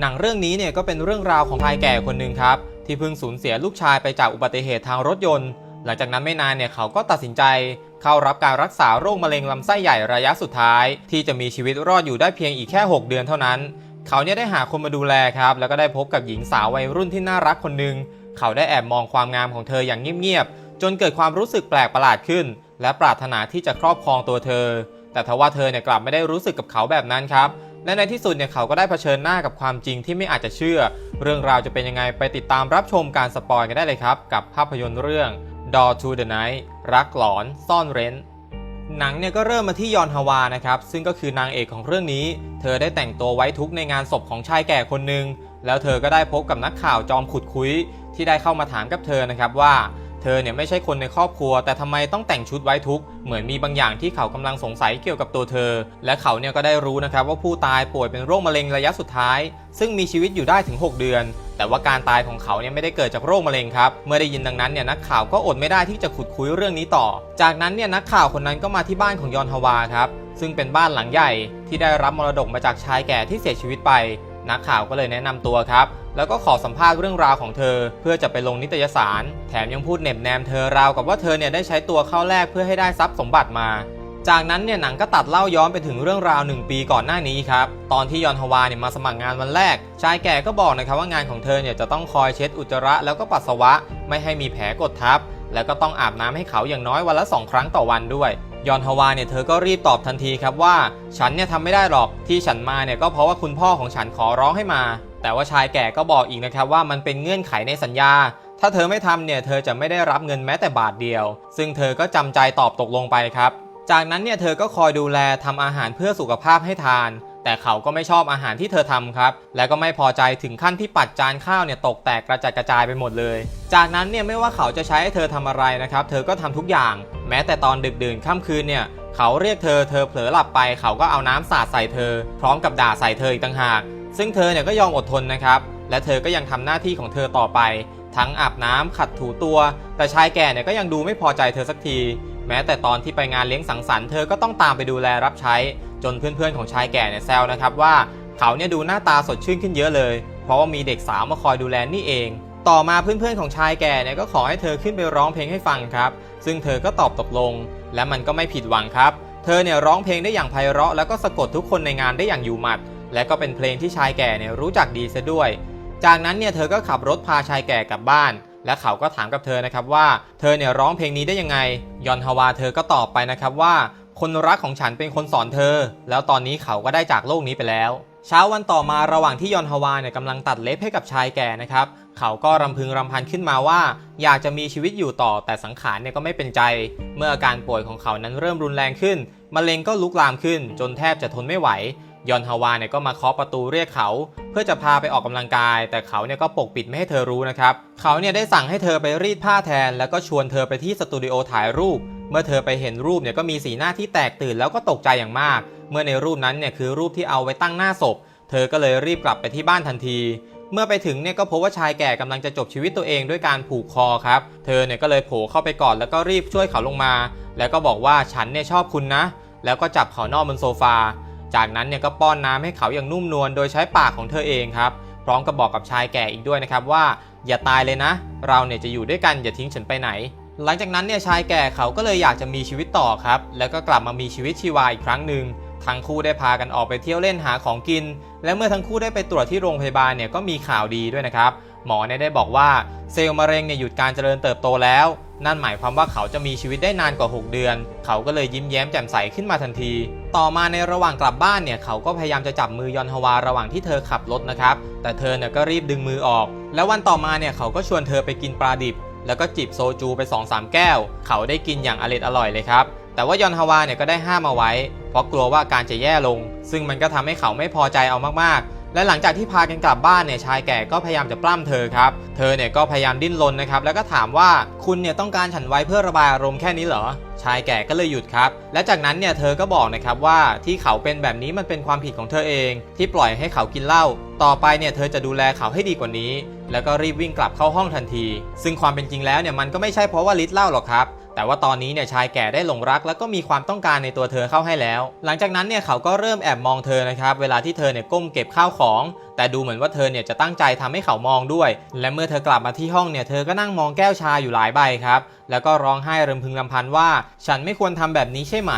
หนังเรื่องนี้เนี่ยก็เป็นเรื่องราวของชายแก่คนหนึ่งครับ ที่เพิ่งสูญเสียลูกชายไปจากอุบัติเหตุทางรถยนต์ หลังจากนั้นไม่นานเนี่ยเขาก็ตัดสินใจ เข้ารับการรักษาโรคมะเร็งลำไส้ใหญ่ระยะสุดท้าย ที่จะมีชีวิตรอดอยู่ได้เพียงอีกแค่ 6 เดือนเท่านั้น เขาเนี่ยได้หาคนมาดูแลครับ แล้วก็ได้พบกับหญิงสาววัยรุ่นที่น่ารักคนหนึ่งเขาได้แอบมองความงามของเธออย่างเงียบๆจนเกิดความรู้สึกแปลกประหลาดขึ้น และปรารถนาที่จะครอบครองตัวเธอ แต่ทว่าเธอเนี่ยกลับไม่ได้รู้สึกกับเขาแบบนั้นครับ และในที่สุดเนี่ยเขาก็ได้เผชิญหน้ากับความจริงที่ไม่อาจจะเชื่อ เรื่องราวจะเป็นยังไงไปติดตามรับชมการสปอยกันได้เลยครับ กับภาพยนตร์เรื่อง Door to the Night รักหลอนซ่อนเร้นหนังเนี่ยก็เริ่มมาที่ยอนฮาวานะครับซึ่งก็คือนางเอกของเรื่องนี้ เธอได้แต่งตัวไว้ทุกในงานศพของชายแก่คนหนึ่งแล้วเธอก็ได้พบกับนักข่าวจอมขุดคุยที่ได้เข้ามาถามกับเธอนะครับว่า ธอเนี่ยไม่ใช่คนในครอบครัว แต่ทำไมต้องแต่งชุดไว้ทุก เหมือนมีบางอย่างที่เขากำลังสงสัยเกี่ยวกับตัวเธอ และเขาเนี่ยก็ได้รู้นะครับว่าผู้ตายป่วยเป็นโรคมะเร็งระยะสุดท้าย ซึ่งมีชีวิตอยู่ได้ถึง 6 เดือน แต่ว่าการตายของเขาเนี่ยไม่ได้เกิดจากโรคมะเร็งครับ เมื่อได้ยินดังนั้นเนี่ยนักข่าวก็อดไม่ได้ที่จะขุดคุยเรื่องนี้ต่อ จากนั้นเนี่ยนักข่าวคนนั้นก็มาที่บ้านของยอนฮาวาครับ ซึ่งเป็นบ้านหลังใหญ่ที่ได้รับมรดกมาจากชายแก่ที่เสียชีวิตไป นักข่าวก็เลยแนะนำตัวครับ แล้วก็ขอสัมภาษณ์เรื่องราวของเธอ เพื่อจะไปลงนิตยสาร แถมยังพูดเหน็บแนมเธอราวกับว่าเธอเนี่ยได้ใช้ตัวเข้าแลกเพื่อให้ได้ทรัพย์สมบัติมา จากนั้นเนี่ยหนังก็ตัดเล่าย้อนไปถึงเรื่องราวหนึ่งปีก่อนหน้านี้ครับ ตอนที่ยอนฮวาเนี่ยมาสมัครงานวันแรก ชายแก่ก็บอกนะครับว่างานของเธอเนี่ยจะต้องคอยเช็ดอุจจาระแล้วก็ปัสสาวะ ไม่ให้มีแผลกดทับ แล้วก็ต้องอาบน้ำให้เขาอย่างน้อยวันละสองครั้งต่อวันด้วยยอนฮวาเนี่ยเธอก็รีบตอบทันทีครับว่า ฉันเนี่ยทำไม่ได้หรอกที่ฉันมาเนี่ยก็เพราะว่าคุณพ่อของฉันขอร้องให้มา แต่ว่าชายแก่ก็บอกอีกนะครับว่ามันเป็นเงื่อนไขในสัญญา ถ้าเธอไม่ทำเนี่ยเธอจะไม่ได้รับเงินแม้แต่บาทเดียว ซึ่งเธอก็จำใจตอบตกลงไปครับ จากนั้นเนี่ยเธอก็คอยดูแลทำอาหารเพื่อสุขภาพให้ทาน แต่เขาก็ไม่ชอบอาหารที่เธอทำครับ และก็ไม่พอใจถึงขั้นที่ปัดจานข้าวเนี่ยตกแตกกระจัดกระจายไปหมดเลย จากนั้นเนี่ยไม่ว่าเขาจะใช้ให้เธอทำอะไรนะครับ เธอก็ทำทุกอย่าง แม้แต่ตอนดึกดื่นค่ำคืนเนี่ยเขาเรียกเธอเธอเผลอหลับไป เขาก็เอาน้ำสาดใส่เธอ พร้อมกับด่าใส่เธออีกต่างหาก ซึ่งเธอเนี่ยก็ยอมอดทนนะครับ และเธอก็ยังทำหน้าที่ของเธอต่อไป ทั้งอาบน้ำขัดถูตัว แต่ชายแก่เนี่ยก็ยังดูไม่พอใจเธอสักที แม้แต่ตอนที่ไปงานเลี้ยงสังสรรค์เธอก็ต้องตามไปดูแลรับใช้ จนเพื่อนๆของชายแก่เนี่ยแซวนะครับว่าเขาเนี่ยดูหน้าตาสดชื่นขึ้นเยอะเลย เพราะว่ามีเด็กสาวมาคอยดูแลนี่เอง ต่อมาเพื่อนๆของชายแก่เนี่ยก็ขอให้เธอขึ้นไปร้องเพลงให้ฟังครับ ซึ่งเธอก็ตอบตกลง และมันก็ไม่ผิดหวังครับ เธอเนี่ยร้องเพลงได้อย่างไพเราะแล้วก็สะกดทุกคนในงานได้อย่างอยู่หมัด และก็เป็นเพลงที่ชายแก่เนี่ยรู้จักดีซะด้วย จากนั้นเนี่ยเธอก็ขับรถพาชายแก่กลับบ้าน และเขาก็ถามกับเธอนะครับว่าเธอเนี่ยร้องเพลงนี้ได้ยังไง ยอนฮาวาเธอก็ตอบไปนะครับว่า คนรักของฉันเป็นคนสอนเธอ แล้วตอนนี้เขาก็ได้จากโลกนี้ไปแล้วเช้าวันต่อมาระหว่างที่ยอนฮาวาเนี่ยกำลังตัดเล็บให้กับชายแก่นะครับเขาก็รำพึงรำพันขึ้นมาว่า อยากจะมีชีวิตอยู่ต่อแต่สังขารเนี่ยก็ไม่เป็นใจ เมื่ออาการป่วยของเขานั้นเริ่มรุนแรงขึ้นมะเร็งก็ลุกลามขึ้น จนแทบจะทนไม่ไหว ยอนฮาวาเนี่ยก็มาเคาะประตูเรียกเขา เพื่อจะพาไปออกกำลังกาย แต่เขาเนี่ยก็ปกปิดไม่ให้เธอรู้นะครับ เขาเนี่ยได้สั่งให้เธอไปรีดผ้าแทน แล้วก็ชวนเธอไปที่สตูดิโอถ่ายรูป เมื่อเธอไปเห็นรูปเนี่ยก็มีสีหน้าที่แตกตื่นแล้วก็ตกใจอย่างมาก เมื่อในรูปนั้นเนี่ยคือรูปที่เอาไว้ตั้งหน้าศพ เธอก็เลยรีบกลับไปที่บ้านทันทีเมื่อไปถึงเนี่ยก็พบว่าชายแก่กำลังจะจบชีวิตตัวเองด้วยการผูกคอครับ เธอเนี่ยก็เลยโผล่เข้าไปกอดแล้วก็รีบช่วยเขาลงมา แล้วก็บอกว่าฉันเนี่ยชอบคุณนะ แล้วก็จับเขานอนบนโซฟา จากนั้นเนี่ยก็ป้อนน้ำให้เขาอย่างนุ่มนวลโดยใช้ปากของเธอเองครับ พร้อมกับบอกกับชายแก่อีกด้วยนะครับว่า อย่าตายเลยนะ เราเนี่ยจะอยู่ด้วยกันอย่าทิ้งฉันไปไหน หลังจากนั้นเนี่ยชายแก่เขาก็เลยอยากจะมีชีวิตต่อครับ แล้วก็กลับมามีชีวิตชีวาอีกครั้งหนึ่งทั้งคู่ได้พากันออกไปเที่ยวเล่นหาของกิน และเมื่อทั้งคู่ได้ไปตรวจที่โรงพยาบาลเนี่ยก็มีข่าวดีด้วยนะครับ หมอเนี่ยได้บอกว่าเซลล์มะเร็งเนี่ยหยุดการเจริญเติบโตแล้ว นั่นหมายความว่าเขาจะมีชีวิตได้นานกว่า 6 เดือน เขาก็เลยยิ้มแย้มแจ่มใสขึ้นมาทันที ต่อมาในระหว่างกลับบ้านเนี่ยเขาก็พยายามจะจับมือยอนฮวาระหว่างที่เธอขับรถนะครับ แต่เธอเนี่ยก็รีบดึงมือออก แล้ววันต่อมาเนี่ยเขาก็ชวนเธอไปกินปลาดิบ แล้วก็จิบโซจูไป 2-3 แก้ว เขาได้กินอย่างอร็ดอร่อยเลยครับ แต่ว่ายอนฮาวาเนี่ยก็ได้ห้ามเอาไว้ เพราะกลัวว่าการจะแย่ลง ซึ่งมันก็ทำให้เขาไม่พอใจเอามากๆ และหลังจากที่พากันกลับบ้านเนี่ยชายแก่ก็พยายามจะปล้ำเธอครับ เธอเนี่ยก็พยายามดิ้นรนนะครับแล้วก็ถามว่าคุณเนี่ยต้องการฉันไว้เพื่อระบายอารมณ์แค่นี้เหรอ ชายแก่ก็เลยหยุดครับ และจากนั้นเนี่ยเธอก็บอกนะครับว่าที่เขาเป็นแบบนี้มันเป็นความผิดของเธอเอง ที่ปล่อยให้เขากินเหล้าต่อไปเนี่ยเธอจะดูแลเขาให้ดีกว่านี้ แล้วก็รีบวิ่งกลับเข้าห้องทันที ซึ่งความเป็นจริงแล้วเนี่ยมันก็ไม่ใช่เพราะว่าฤทธิ์เหล้าหรอกครับ แต่ว่าตอนนี้เนี่ยชายแก่ได้หลงรัก แล้วก็มีความต้องการในตัวเธอเข้าให้แล้ว หลังจากนั้นเนี่ยเขาก็เริ่มแอบมองเธอนะครับเวลาที่เธอเนี่ยก้มเก็บข้าวของ แต่ดูเหมือนว่าเธอเนี่ยจะตั้งใจทำให้เขามองด้วย และเมื่อเธอกลับมาที่ห้องเนี่ยเธอก็นั่งมองแก้วชาอยู่หลายใบครับ แล้วก็ร้องไห้รำพึงรำพันว่า ฉันไม่ควรทำแบบนี้ใช่ไหม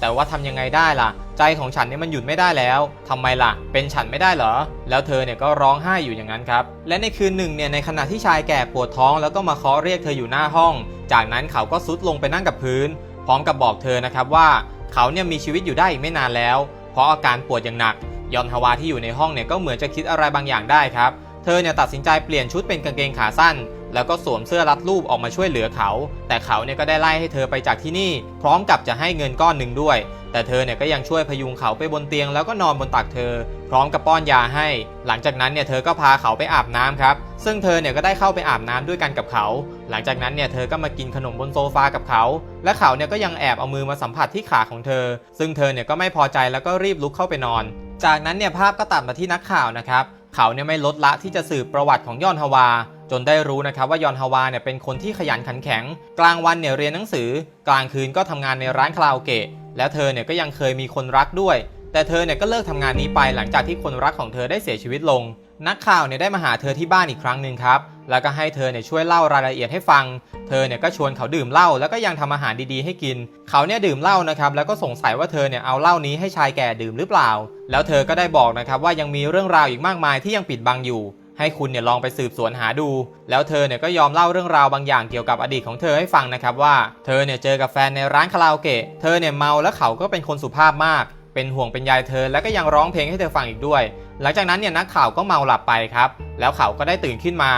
แต่ว่าทำยังไงได้ล่ะ ใจของฉันเนี่ยมันหยุดไม่ได้แล้วทำไมล่ะ เป็นฉันไม่ได้เหรอ แล้วเธอเนี่ยก็ร้องไห้อยู่อย่างนั้นครับ และในคืนหนึ่งเนี่ยในขณะที่ชายแก่ปวดท้อง แล้วก็มาเคาะเรียกเธออยู่หน้าห้อง จากนั้นเขาก็ซุดลงไปนั่งกับพื้น พร้อมกับบอกเธอนะครับว่า เขาเนี่ยมีชีวิตอยู่ได้อีกไม่นานแล้ว เพราะอาการปวดอย่างหนัก ยอนฮาวาที่อยู่ในห้องเนี่ยก็เหมือนจะคิดอะไรบางอย่างได้ครับ เธอเนี่ยตัดสินใจเปลี่ยนชุดเป็นกางเกงขาสั้น แล้วก็สวมเสื้อรัดรูปออกมาช่วยเหลือเขา แต่เขาเนี่ยก็ได้ไล่ให้เธอไปจากที่นี่ พร้อมกับจะให้เงินก้อนหนึ่งด้วย แต่เธอเนี่ยก็ยังช่วยพยุงเขาไปบนเตียงแล้วก็นอนบนตักเธอ พร้อมกับป้อนยาให้ หลังจากนั้นเนี่ยเธอก็พาเขาไปอาบน้ำครับ ซึ่งเธอเนี่ยก็ได้เข้าไปอาบน้ำด้วยกันกับเขา หลังจากนั้นเนี่ยเธอก็มากินขนมบนโซฟากับเขา และเขาเนี่ยก็ยังแอบเอามือมาสัมผัสที่ขาของเธอ ซึ่งเธอเนี่ยก็ไม่พอใจแล้วก็รีบลุกเข้าไปนอน จากนั้นเนี่ยภาพก็ตัดมาที่นักข่าวนะครับเขาเนี่ยไม่ลดละที่จะสืบประวัติของยอนฮาวา จนได้รู้นะครับว่ายอนฮาวาเนี่ยเป็นคนที่ขยันขันแข็ง กลางวันเนี่ยเรียนหนังสือ กลางคืนก็ทำงานในร้านคาราโอเกะแล้วเธอเนี่ยก็ยังเคยมีคนรักด้วย แต่เธอเนี่ยก็เลิกทำงานนี้ไปหลังจากที่คนรักของเธอได้เสียชีวิตลง นักข่าวเนี่ยได้มาหาเธอที่บ้านอีกครั้งหนึ่งครับ แล้วก็ให้เธอเนี่ยช่วยเล่ารายละเอียดให้ฟัง เธอเนี่ยก็ชวนเขาดื่มเหล้าแล้วก็ยังทำอาหารดีๆให้กิน เขาเนี่ยดื่มเหล้านะครับแล้วก็สงสัยว่าเธอเนี่ยเอาเหล้านี้ให้ชายแก่ดื่มหรือเปล่า แล้วเธอก็ได้บอกนะครับว่ายังมีเรื่องราวอีกมากมายที่ยังปิดบังอยู่ ให้คุณเนี่ยลองไปสืบสวนหาดู แล้วเธอเนี่ยก็ยอมเล่าเรื่องราวบางอย่างเกี่ยวกับอดีตของเธอให้ฟังนะครับว่า เธอเนี่ยเจอกับแฟนในร้านคาราโอเกะ เธอเนี่ยเมาแล้วเขาก็เป็นคนสุภาพมาก เป็นห่วงเป็นใยเธอ แล้วก็ยังร้องเพลงให้เธอฟังอีกด้วย หลังจากนั้นเนี่ยนักข่าวก็เมาหลับไปครับ แล้วเขาก็ได้ตื่นขึ้นมา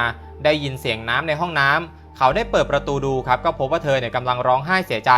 ได้ยินเสียงน้ำในห้องน้ำเขาได้เปิดประตูดูครับ ก็พบว่าเธอเนี่ยกำลังร้องไห้เสียใจ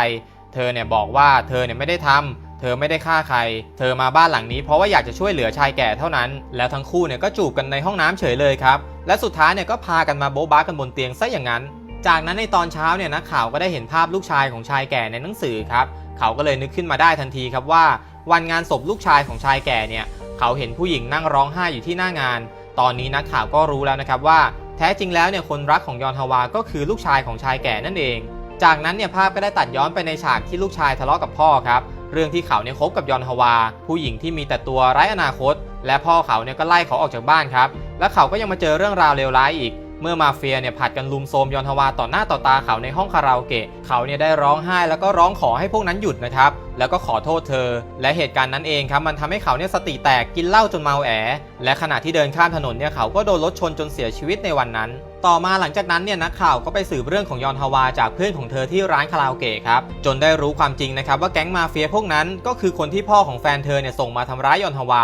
เธอเนี่ยบอกว่าเธอเนี่ยไม่ได้ทำเธอไม่ได้ฆ่าใคร เธอมาบ้านหลังนี้เพราะว่าอยากจะช่วยเหลือชายแก่เท่านั้น แล้วทั้งคู่เนี่ยก็จูบกันในห้องน้ำเฉยเลยครับ และสุดท้ายเนี่ยก็พากันมาโบ๊ะบ้ากันบนเตียงซะอย่างนั้น จากนั้นในตอนเช้าเนี่ยนักข่าวก็ได้เห็นภาพลูกชายของชายแก่ในหนังสือครับ เขาก็เลยนึกขึ้นมาได้ทันทีครับว่า วันงานศพลูกชายของชายแก่เนี่ย เขาเห็นผู้หญิงนั่งร้องไห้อยู่ที่หน้างาน ตอนนี้นักข่าวก็รู้แล้วนะครับว่าแท้จริงแล้วเนี่ยคนรักของยอนฮาวาก็คือลูกชายของชายแก่นั่นเอง จากนั้นเนี่ยภาพก็ได้ตัดย้อนไปในฉากที่ลูกชายทะเลาะกับพ่อครับ เรื่องที่เขาเนี่ยคบกับยอนฮาวา ผู้หญิงที่มีแต่ตัวไร้อนาคต และพ่อเขาเนี่ยก็ไล่เขาออกจากบ้านครับ และเขาก็ยังมาเจอเรื่องราวเลวร้ายอีกเมื่อมาเฟียเนี่ยผัดกันลุมโทรมยอนฮวาต่อหน้าต่อตาเขาในห้องคาราโอเกะเขาเนี่ยได้ร้องไห้แล้วก็ร้องขอให้พวกนั้นหยุดนะครับแล้วก็ขอโทษเธอ และเหตุการณ์นั้นเองครับมันทำให้เขาเนี่ยสติแตกกินเหล้าจนเมาแอ และขณะที่เดินข้ามถนนเนี่ยเขาก็โดนรถชนจนเสียชีวิตในวันนั้น ต่อมาหลังจากนั้นเนี่ยนักข่าวก็ไปสืบเรื่องของยอนฮาวาจากเพื่อนของเธอที่ร้านคาราโอเกะครับจนได้รู้ความจริงนะครับว่าแก๊งมาเฟียพวกนั้นก็คือคนที่พ่อของแฟนเธอเนี่ยส่งมาทำร้ายยอนฮาวา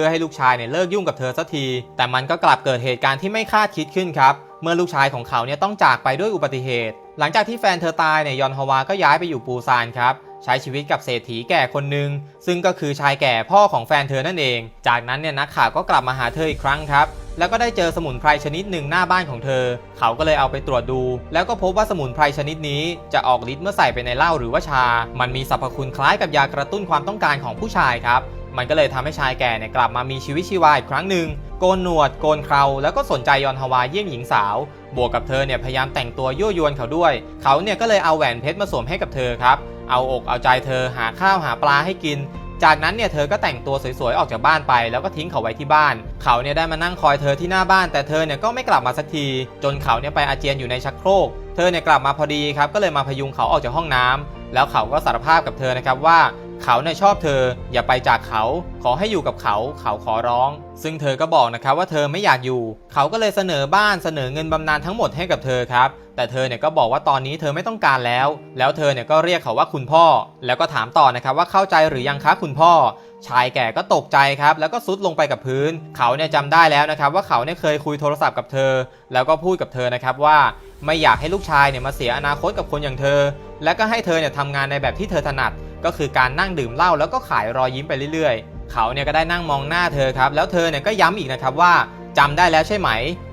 พื่อให้ลูกชายเนี่ยเลิกยุ่งกับเธอสักที แต่มันก็กลับเกิดเหตุการณ์ที่ไม่คาดคิดขึ้นครับ เมื่อลูกชายของเขาเนี่ยต้องจากไปด้วยอุบัติเหตุ หลังจากที่แฟนเธอตายเนี่ยยอนฮาวาก็ย้ายไปอยู่ปูซานครับใช้ชีวิตกับเศรษฐีแก่คนหนึ่งซึ่งก็คือชายแก่พ่อของแฟนเธอนั่นเอง จากนั้นเนี่ยนักข่าวก็กลับมาหาเธออีกครั้งครับแล้วก็ได้เจอสมุนไพรชนิดหนึ่งหน้าบ้านของเธอ เขาก็เลยเอาไปตรวจดู แล้วก็พบว่าสมุนไพรชนิดนี้จะออกฤทธิ์เมื่อใส่ไปในเหล้าหรือว่าชา มันมีสรรพคุณคล้ายกับยากระตุ้นความต้องการของผู้ชายครับ มันก็เลยทำให้ชายแก่เนี่ยกลับมามีชีวิตชีวาอีกครั้งหนึ่งโกนหนวดโกนเคราแล้วก็สนใจยอนฮาวาเยี่ยมหญิงสาว บวกกับเธอเนี่ยพยายามแต่งตัวยั่วยวนเขาด้วย เขาเนี่ยก็เลยเอาแหวนเพชรมาสวมให้กับเธอครับ เอาอกเอาใจเธอหาข้าวหาปลาให้กิน จากนั้นเนี่ยเธอก็แต่งตัวสวยๆออกจากบ้านไป แล้วก็ทิ้งเขาไว้ที่บ้าน เขาเนี่ยได้มานั่งคอยเธอที่หน้าบ้าน แต่เธอเนี่ยก็ไม่กลับมาสักที จนเขาเนี่ยไปอาเจียนอยู่ในชักโครก เธอเนี่ยกลับมาพอดีครับก็เลยมาพยุงเขาออกจากห้องน้ำแล้วเขาก็สารภาพกับเธอนะครับว่า เขาเนี่ยชอบเธอ อย่าไปจากเขา ขอให้อยู่กับเขา เขาขอร้อง ซึ่งเธอก็บอกนะครับว่าเธอไม่อยากอยู่ เขาก็เลยเสนอบ้านเสนอเงินบำนาญทั้งหมดให้กับเธอครับ แต่เธอเนี่ยก็บอกว่าตอนนี้เธอไม่ต้องการแล้ว แล้วเธอเนี่ยก็เรียกเขาว่าคุณพ่อ แล้วก็ถามต่อนะครับว่าเข้าใจหรือยังคะคุณพ่อชายแก่ก็ตกใจครับ แล้วก็ซุดลงไปกับพื้น เขาเนี่ยจำได้แล้วนะครับ ว่าเขาเนี่ยเคยคุยโทรศัพท์กับเธอ แล้วก็พูดกับเธอนะครับว่าไม่อยากให้ลูกชายเนี่ยมาเสียอนาคตกับคนอย่างเธอ และก็ให้เธอเนี่ยทำงานในแบบที่เธอถนัด ก็คือการนั่งดื่มเหล้าแล้วก็ขายรอยยิ้มไปเรื่อยๆ เขาเนี่ยก็ได้นั่งมองหน้าเธอครับ แล้วเธอเนี่ยก็ย้ำอีกนะครับว่าจำได้แล้วใช่ไหม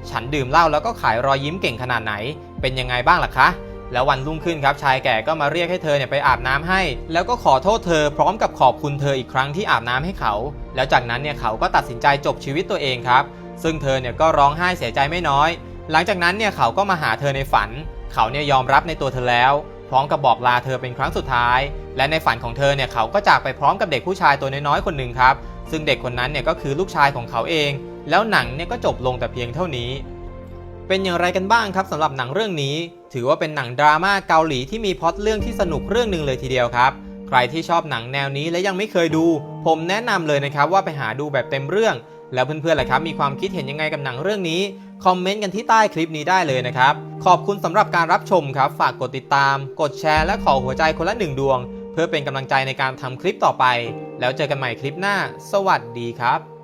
ฉันดื่มเหล้าแล้วก็ขายรอยยิ้มเก่งขนาดไหน เป็นยังไงบ้างล่ะคะ แล้ววันรุ่งขึ้นครับชายแก่ก็มาเรียกให้เธอเนี่ยไปอาบน้ำให้ แล้วก็ขอโทษเธอพร้อมกับขอบคุณเธออีกครั้งที่อาบน้ำให้เขา แล้วจากนั้นเนี่ยเขาก็ตัดสินใจจบชีวิตตัวเองครับ ซึ่งเธอเนี่ยก็ร้องไห้เสียใจไม่น้อย หลังจากนั้นเนี่ยเขาก็มาหาเธอในฝัน เขาเนี่ยยอมรับในตัวเธอแล้ว พร้อมกับบอกลาเธอเป็นครั้งสุดท้าย และในฝันของเธอเนี่ยเขาก็จากไปพร้อมกับเด็กผู้ชายตัวน้อยๆคนหนึ่งครับ ซึ่งเด็กคนนั้นเนี่ยก็คือลูกชายของเขาเอง แล้วหนังเนี่ยก็จบลงแต่เพียงเท่านี้ เป็นอย่างไรกันบ้างครับสำหรับหนังเรื่องนี้ ถือว่าเป็นหนังดราม่าเกาหลีที่มีพล็อตเรื่องที่สนุกเรื่องหนึ่งเลยทีเดียวครับ ใครที่ชอบหนังแนวนี้และยังไม่เคยดู ผมแนะนำเลยนะครับว่าไปหาดูแบบเต็มเรื่อง แล้วเพื่อนๆล่ะครับมีความคิดเห็นยังไงกับหนังเรื่องนี้ คอมเมนต์กันที่ใต้คลิปนี้ได้เลยนะครับ ขอบคุณสำหรับการรับชมครับ ฝากกดติดตาม กดแชร์ และขอหัวใจคนละหนึ่งดวง เพื่อเป็นกำลังใจในการทำคลิปต่อไป แล้วเจอกันใหม่คลิปหน้า สวัสดีครับ